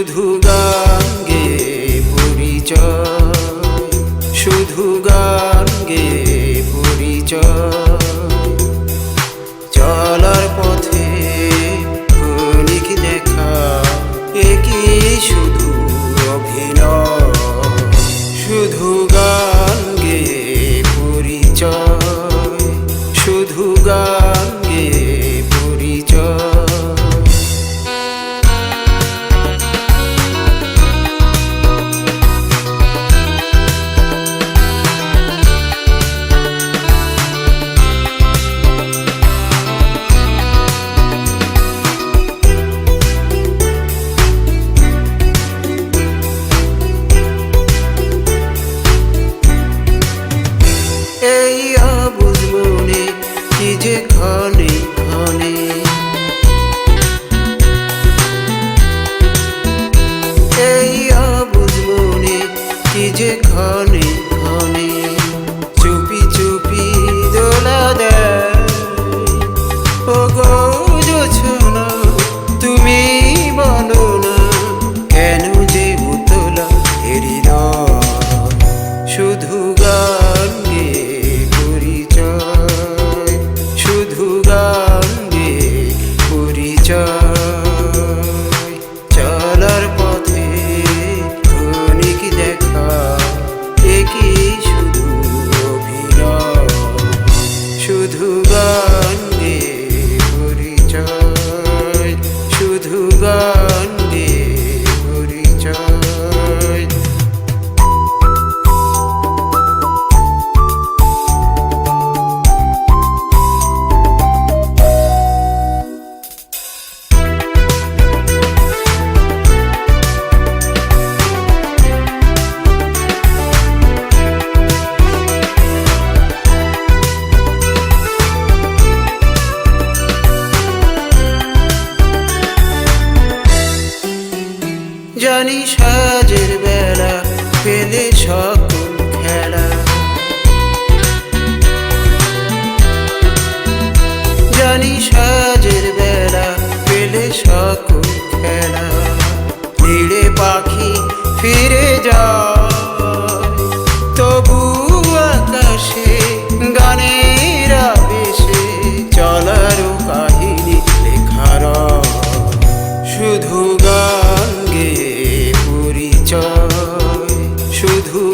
শুধু গান গে পরিচয় শুধু গান গে পরিচয়। চলার পথে ক্ষণিক দেখা একই শুধু কি যে ক্ষণে ক্ষণে চুপি চুপি দোলা দেয়। ও গো তুমি বলো না, কেন যে উতলা হৃদয়। শুধু গান গে পরিচয়, শুধু গান পরিচয়। শুধু জানি সাজের বেলা পেলে সকল খেলা। জানি সাজের বেলা সকল খেলা। পাখি ফিরে যায় শুধু